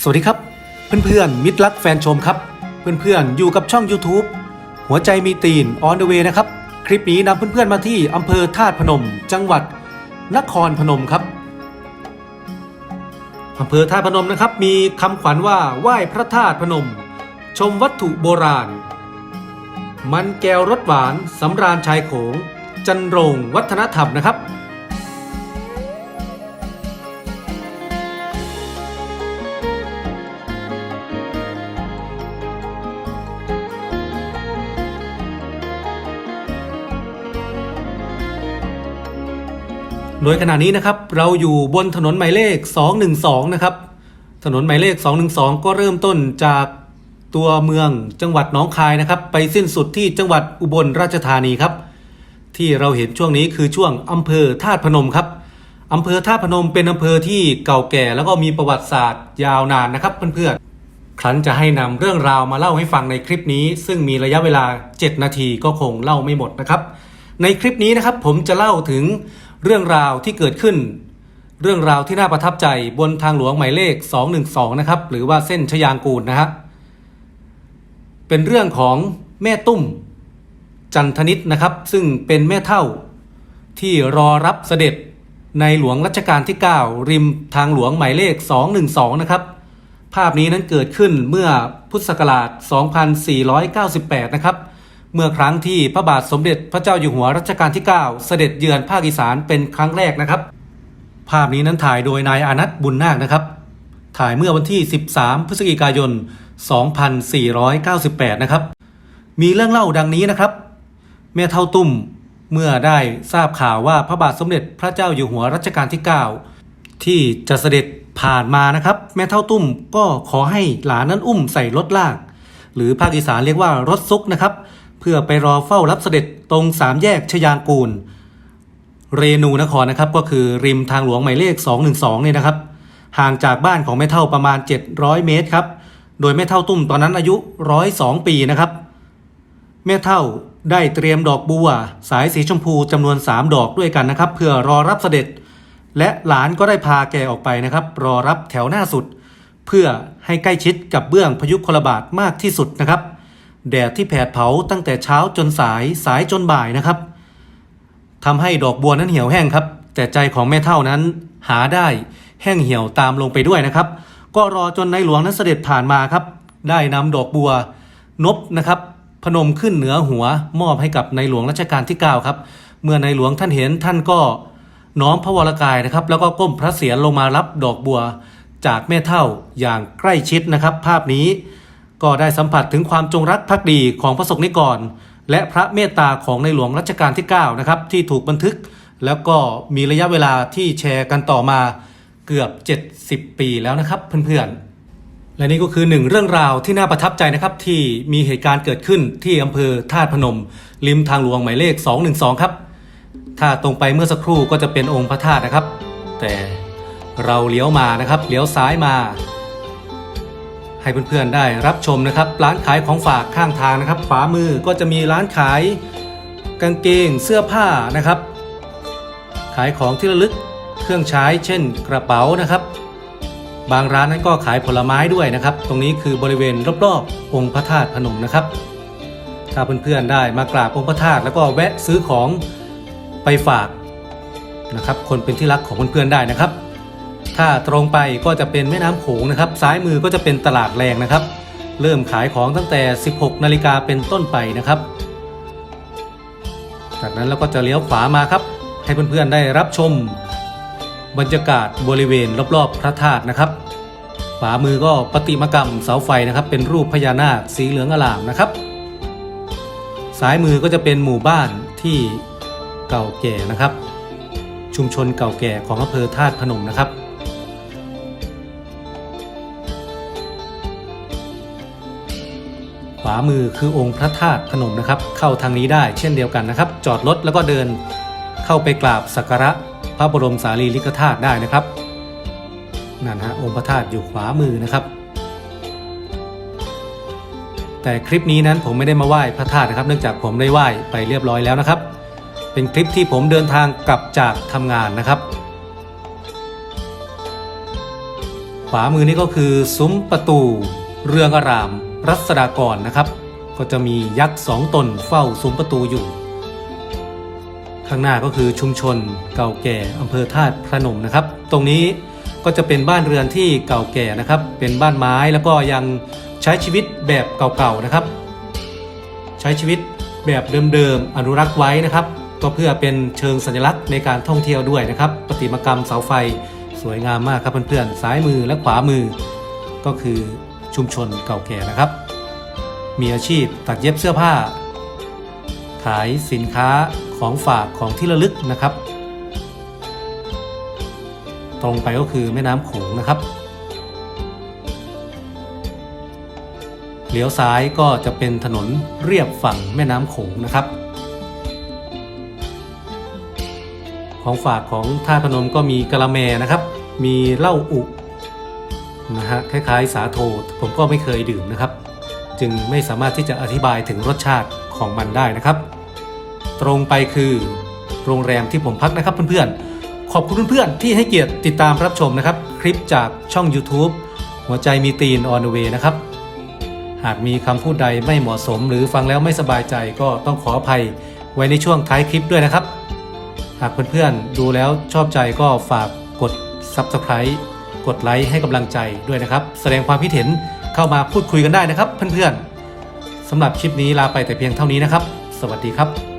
สวัสดีครับ เพื่อนๆมิตรรักแฟนชมครับ เพื่อนๆอยู่กับช่อง YouTube หัวใจมีตีน on the way นะครับ คลิปนี้นำเพื่อนๆมาที่อำเภอธาตุพนม จังหวัดนครพนมครับอำเภอธาตุพนมนะครับ มีคำขวัญว่าไหว้พระธาตุพนม ชมวัตถุโบราณ มันแก้วรสหวานสำราญชายโขง จันโรงวัฒนธรรมนะครับ โดยขณะนี้นะครับเราอยู่บนถนนหมายเลข 212 นะครับ ถนนหมายเลข 212 ก็เริ่มต้นจากตัวเมืองจังหวัดหนองคายนะครับ ไปสิ้นสุดที่จังหวัดอุบลราชธานีครับ ที่เราเห็นช่วงนี้คือช่วงอำเภอธาตุพนมครับอำเภอธาตุพนมเป็นอำเภอที่เก่าแก่ แล้วก็มีประวัติศาสตร์ยาวนานนะครับเพื่อนๆ ครั้นจะให้นำเรื่องราวมาเล่าให้ฟังในคลิปนี้ ซึ่งมีระยะเวลา 7 นาทีก็คงเล่าไม่หมดนะครับ ในคลิปนี้นะครับผมจะเล่าถึง เรื่องราวที่เกิดขึ้น เรื่องราวที่น่าประทับใจบนทางหลวงหมายเลข 212 นะครับ หรือว่าเส้นชยางกูลนะฮะเป็นเรื่องของแม่ตุ้ม จันทนิตนะครับ ซึ่งเป็นแม่เท่าที่รอรับเสด็จในหลวงรัชกาลที่ 9 ริมทางหลวงหมายเลข 212 นะครับ ภาพนี้นั้นเกิดขึ้นเมื่อพุทธศักราช 2498 นะครับ เมื่อครั้งที่พระบาทสมเด็จพระเจ้าอยู่หัวรัชกาลที่ 9 เสด็จเยือนภาคอีสานเป็นครั้งแรกนะครับ ภาพนี้นั้นถ่ายโดยนายอานัทบุญนาคนะครับ ถ่ายเมื่อวันที่ 13 พฤศจิกายน 2498 นะครับ มีเรื่องเล่าดังนี้นะครับ แม่เท่าตุ้มเมื่อได้ทราบข่าวว่าพระบาทสมเด็จพระเจ้าอยู่หัวรัชกาลที่ 9 ที่จะเสด็จผ่านมานะครับ แม่เท่าตุ้มก็ขอให้หลานนั้นอุ้มใส่รถลาก หรือภาคอีสานเรียกว่ารถซุกนะครับ พื่อไปรอเฝ้ารับเสด็จตรงสามแยกชยางกูล เรนูนครนะครับก็คือริมทางหลวงหมายเลข 212เนี่ยนะครับ ห่างจากบ้านของแม่เท่าประมาณ 700 เมตรครับ โดยแม่เท่าตุ้มตอนนั้นอายุ 102 ปีนะครับ แม่เท่าได้เตรียมดอกบัว สายสีชมพูจำนวน 3 ดอกด้วยกันนะครับ เพื่อรอรับเสด็จ และหลานก็ได้พาแกออกไปนะครับ รอรับแถวหน้าสุด เพื่อให้ใกล้ชิดกับเบื้องพยุคลบาทมากที่สุดนะครับ แดดที่แผดเผาตั้งแต่เช้าจนสายสายจนบ่ายนะครับทำให้ดอกบัวนั้นเหี่ยวแห้งครับ แต่ใจของแม่เท่านั้นหาได้แห้งเหี่ยวตามลงไปด้วยนะครับ ก็รอจนในหลวงนั้นเสด็จผ่านมาครับ ได้นำดอกบัวนบนะครับ พนมขึ้นเหนือหัวมอบให้กับในหลวงรัชกาลที่ 9 ครับ เมื่อในหลวงท่านเห็นท่านก็น้อมพระวรกายนะครับ แล้วก็ก้มพระเศียรลงมารับดอกบัวจากแม่เท่าอย่างใกล้ชิดนะครับ ภาพนี้ ก็ได้สัมผัสถึงความจงรักภักดีของพระสงฆ์นิกร และพระเมตตาของในหลวงรัชกาลที่9นะครับที่ถูกบันทึก แล้วก็มีระยะเวลาที่แชร์กันต่อมาเกือบ 70 ปีแล้วนะครับเพื่อนๆ และนี่ก็คือหนึ่งเรื่องราวที่น่าประทับใจนะครับที่มีเหตุการณ์เกิดขึ้นที่อำเภอธาตุพนม ริมทางหลวงหมายเลข 212 ครับ ถ้าตรงไปเมื่อสักครู่ก็จะเป็นองค์พระธาตุนะครับ แต่เราเลี้ยวมานะครับเลี้ยวซ้ายมา ให้เพื่อนๆได้รับชมนะครับ ร้านขายของฝากข้างทางนะครับขวามือก็จะมีร้านขายกางเกงเสื้อผ้านะครับ ขายของที่ระลึกเครื่องใช้เช่นกระเป๋านะครับ บางร้านนั้นก็ขายผลไม้ด้วยนะครับ ตรงนี้คือบริเวณรอบๆองค์พระธาตุพนมนะครับ ถ้าเพื่อนๆได้มากราบองค์พระธาตุแล้วก็แวะซื้อของไปฝากนะครับ คนเป็นที่รักของเพื่อนๆได้นะครับ ถ้าตรงไปก็จะเป็นแม่น้ำโขงนะครับ ซ้ายมือก็จะเป็นตลาดแรงนะครับ เริ่มขายของตั้งแต่ 16 นาฬิกาเป็นต้นไปนะครับ จากนั้นเราก็จะเลี้ยวขวามาครับ ให้เพื่อนๆได้รับชม บรรยากาศบริเวณรอบๆพระธาตุนะครับ ขวามือก็ประติมากรรมเสาไฟนะครับ เป็นรูปพญานาคสีเหลืองอลามนะครับ ซ้ายมือก็จะเป็นหมู่บ้านที่เก่าแก่นะครับ ชุมชนเก่าแก่ของอำเภอธาตุพนมนะครับ ขวามือคือองค์พระธาตุพนมนะครับ เข้าทางนี้ได้เช่นเดียวกันนะครับ จอดรถแล้วก็เดินเข้าไปกราบสักการะพระบรมสารีริกธาตุได้นะครับนั่นฮะองค์พระธาตุอยู่ขวามือนะครับ แต่คลิปนี้นั้นผมไม่ได้มาไหว้พระธาตุนะครับ เนื่องจากผมได้ไหว้ไปเรียบร้อยแล้วนะครับ เป็นคลิปที่ผมเดินทางกลับจากทำงานนะครับ ขวามือนี่ก็คือซุ้มประตูเรืองอาราม รัศดากรนะครับ ก็จะมียักษ์สองตนเฝ้าซุ้มประตูอยู่ ข้างหน้าก็คือชุมชนเก่าแก่อำเภอธาตุพระนมนะครับ ตรงนี้ก็จะเป็นบ้านเรือนที่เก่าแก่นะครับ เป็นบ้านไม้แล้วก็ยังใช้ชีวิตแบบเก่าๆนะครับ ใช้ชีวิตแบบเดิมๆอนุรักษ์ไว้นะครับ ก็เพื่อเป็นเชิงสัญลักษณ์ในการท่องเที่ยวด้วยนะครับ ประติมากรรมเสาไฟสวยงามมากครับเพื่อนๆซ้ายมือและขวามือ ก็คือ ชุมชนเก่าแก่นะครับ มีอาชีพตัดเย็บเสื้อผ้า ขายสินค้าของฝากของที่ระลึกนะครับ ตรงไปก็คือแม่น้ำโขงนะครับ เลี้ยวซ้ายก็จะเป็นถนนเรียบฝั่งแม่น้ำโขงนะครับของฝากของท่าพนมก็มีกะละแมนะครับ มีเหล้าอุ นะฮะคล้ายๆ สาโทผมก็ไม่เคยดื่มนะครับ จึงไม่สามารถที่จะอธิบายถึงรสชาติของมันได้นะครับ ตรงไปคือโรงแรมที่ผมพักนะครับเพื่อนๆ ขอบคุณเพื่อนๆ ที่ให้เกียรติติดตามรับชมนะครับ คลิปจากช่อง YouTube หัวใจมีตีน on the way นะครับ หากมีคำพูดใดไม่เหมาะสม หรือฟังแล้วไม่สบายใจก็ต้องขออภัยไว้ในช่วงท้ายคลิปด้วยนะครับ หากเพื่อนๆ ดูแล้วชอบใจก็ฝากกด Subscribe กดไลค์ให้กำลังใจด้วยนะครับ แสดงความคิดเห็นเข้ามาพูดคุยกันได้นะครับ เพื่อนๆสำหรับคลิปนี้ลาไปแต่เพียงเท่านี้นะครับ สวัสดีครับ